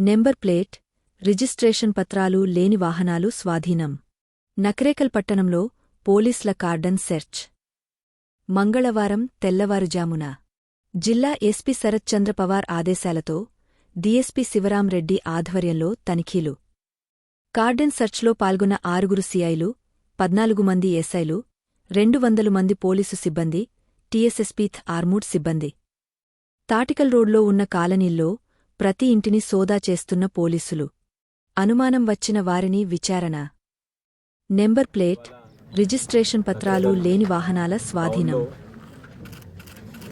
Number plate registration పత్రాలు లేని వాహనాలు స్వాధీనం. నకరేకల్ పట్టణంలో పోలీసుల కార్డన్ సెర్చ్. మంగళవారం తెల్లవారుజామున. జిల్లా ఎస్పీ శరత్ చంద్ర పవార్ ఆదేశాలతో డీఎస్పీ శివరాంరెడ్డి ఆధ్వర్యంలో తనిఖీలు. కార్డన్ సెర్చ్లో పాల్గొన్న ఆరుగురు సిఐలు పద్నాలుగు మంది ఎస్ఐలు రెండు వందలు మంది పోలీసు సిబ్బంది టీఎస్ఎస్పీ ఆర్మూడ్ సిబ్బంది. తాటికల్ రోడ్లో ఉన్న కాలనీల్లో ప్రతి ఇంటిని సోదా చేస్తున్న పోలీసులు. అనుమానం వచ్చిన వారిని విచారణ. నెంబర్ ప్లేట్ రిజిస్ట్రేషన్ పత్రాలు లేని వాహనాల స్వాధీనం.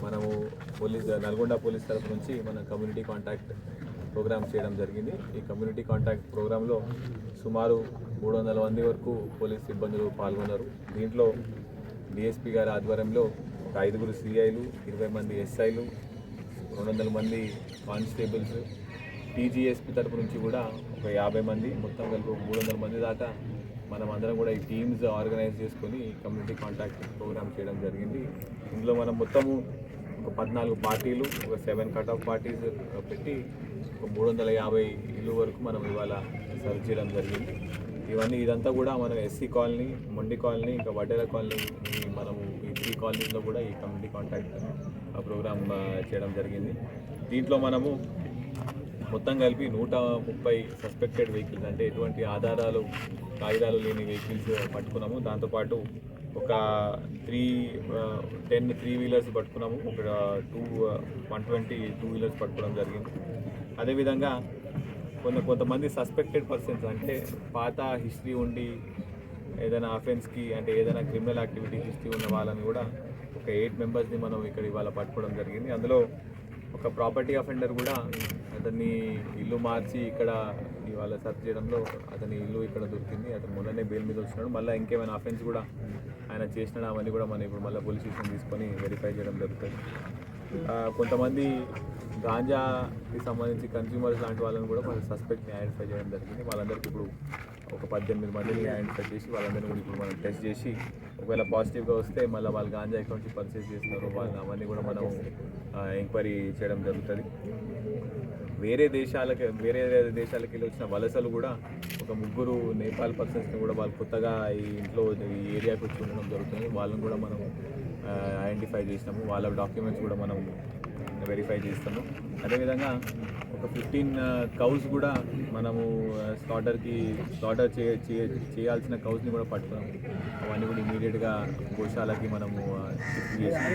మనము పోలీస్ నల్గొండ పోలీస్ తరఫు నుంచి మన కమ్యూనిటీ కాంటాక్ట్ ప్రోగ్రామ్ చేయడం జరిగింది. ఈ కమ్యూనిటీ కాంటాక్ట్ ప్రోగ్రాంలో సుమారు మూడు వందల మంది వరకు పోలీస్ సిబ్బందులు పాల్గొన్నారు. దీంట్లో డిఎస్పీ గారి ఆధ్వర్యంలో ఒక ఐదుగురు సిఐలు ఇరవై మంది ఎస్ఐలు రెండు వందల మంది కానిస్టేబుల్స్ టీజీఎస్పీ తరపు నుంచి కూడా ఒక యాభై మంది మొత్తం కలిపి మూడు వందల మంది దాకా మనం అందరం కూడా ఈ టీమ్స్ ఆర్గనైజ్ చేసుకొని కమ్యూనిటీ కాంటాక్ట్ ప్రోగ్రామ్ చేయడం జరిగింది. ఇందులో మనం మొత్తము ఒక పద్నాలుగు పార్టీలు ఒక సెవెన్ కట్ ఆఫ్ పార్టీస్ పెట్టి ఒక మూడు వందల యాభై ఇల్లు వరకు మనం ఇవాళ సర్వ్ చేయడం జరిగింది. ఇవన్నీ ఇదంతా కూడా మనం ఎస్సీ కాలనీ మొండి కాలనీ ఇంకా వడ్డేల కాలనీ మనము ఈ త్రీ కాలనీస్లో కూడా ఈ కమ్యూనిటీ కాంటాక్ట్ ప్రోగ్రామ్ చేయడం జరిగింది. దీంట్లో మనము మొత్తం కలిపి నూట ముప్పై సస్పెక్టెడ్ వెహికల్స్ అంటే ఎటువంటి ఆధారాలు కాగితాలు లేని వెహికల్స్ పట్టుకున్నాము. దాంతోపాటు ఒక త్రీ టెన్ త్రీ వీలర్స్ పట్టుకున్నాము. ఒక two one twenty two wheelers పట్టుకోవడం జరిగింది. అదేవిధంగా కొంత కొంతమంది సస్పెక్టెడ్ పర్సన్స్ అంటే పాత హిస్టరీ ఉండి ఏదైనా అఫెన్స్కి అంటే ఏదైనా క్రిమినల్ యాక్టివిటీ హిస్టరీ ఉన్న వాళ్ళని కూడా ఒక ఎయిట్ మెంబర్స్ని మనం ఇక్కడ ఇవాళ పట్టుకోవడం జరిగింది. అందులో ఒక ప్రాపర్టీ అఫెండర్ కూడా అతన్ని ఇల్లు మార్చి ఇక్కడ ఇవాళ సర్చ్ చేయడంలో అతని ఇల్లు ఇక్కడ దొరికింది. అతను మొన్ననే బెయిల్ మీద వచ్చినాడు. మళ్ళీ ఇంకేమైనా అఫెన్స్ కూడా ఆయన చేసినాడు అవన్నీ కూడా మనం ఇప్పుడు మళ్ళీ పోలీస్ స్టేషన్ తీసుకొని వెరిఫై చేయడం జరుగుతుంది. కొంతమంది గాంజాకి సంబంధించి కన్స్యూమర్స్ లాంటి వాళ్ళని కూడా మనం సస్పెక్ట్ని ఐడెంటిఫై చేయడం జరిగింది. వాళ్ళందరికీ ఇప్పుడు ఒక పద్దెనిమిది మందిని ఐడెంటిఫై చేసి వాళ్ళందరినీ కూడా ఇప్పుడు మనం టెస్ట్ చేసి ఒకవేళ పాజిటివ్గా వస్తే మళ్ళీ వాళ్ళు గాంజా అకౌంట్ నుంచి పర్చేస్ చేస్తున్నారు వాళ్ళు అవన్నీ కూడా మనం ఎంక్వైరీ చేయడం జరుగుతుంది. వేరే దేశాలకి వేరే దేశాలకి వెళ్ళి వచ్చిన వలసలు కూడా ఒక ముగ్గురు నేపాల్ పర్సన్స్ని కూడా వాళ్ళు కొత్తగా ఈ ఇంట్లో ఈ ఏరియాకి వచ్చి ఉండడం జరుగుతుంది. వాళ్ళని కూడా మనం ఐడెంటిఫై చేసినాము. వాళ్ళ డాక్యుమెంట్స్ కూడా మనం వెరిఫై చేస్తాము. అదేవిధంగా ఒక ఫిఫ్టీన్ కౌస్ uh, కూడా మనము స్లాటర్కి స్లాటర్ చే చేయాల్సిన కౌస్ని కూడా పట్టుకున్నాము అవన్నీ కూడా ఇమీడియట్గా గోశాలకి మనము uh, షిఫ్ట్ చేసి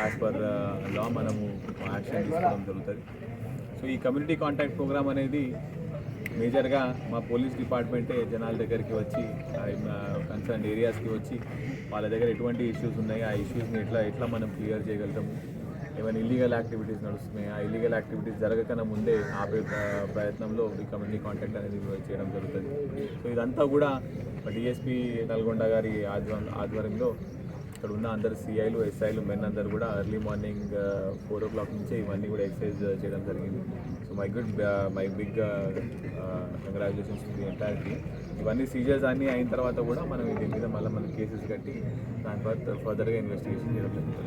యాజ్ పర్ లా మనము యాక్షన్ తీసుకోవడం జరుగుతుంది. సో ఈ కమ్యూనిటీ కాంటాక్ట్ ప్రోగ్రామ్ అనేది మేజర్గా మా పోలీస్ డిపార్ట్మెంటే జనాల దగ్గరికి వచ్చి కన్సర్న్ ఏరియాస్కి వచ్చి వాళ్ళ దగ్గర ఎటువంటి ఇష్యూస్ ఉన్నాయి ఆ ఇష్యూస్ని ఎట్లా ఎట్లా మనం క్లియర్ చేయగలుగుతాము? ఏమైనా ఇల్లీగల్ యాక్టివిటీస్ నడుస్తున్నాయి? ఆ ఇల్లీగల్ యాక్టివిటీస్ జరగకన్నా ముందే ఆపే ప్రయత్నంలో ఈ కమ్యూనిటీ కాంటాక్ట్ అనేది చేయడం జరుగుతుంది. సో ఇదంతా కూడా డిఎస్పీ నల్గొండ గారి ఆధ్వర్యం ఆధ్వర్యంలో ఇక్కడ ఉన్న అందరు సిఐలు ఎస్ఐలు మెన్ అందరు కూడా early morning four o'clock నుంచే ఇవన్నీ కూడా ఎక్సర్సైజ్ చేయడం జరిగింది. So my good my big congratulations the entire team ఇవన్నీ సీజర్స్ అన్నీ అయిన తర్వాత కూడా మనం దీని మీద మళ్ళీ మనం కేసెస్ కట్టి దాని తర్వాత ఫర్దర్గా ఇన్వెస్టిగేషన్ చేయడం జరుగుతుంది.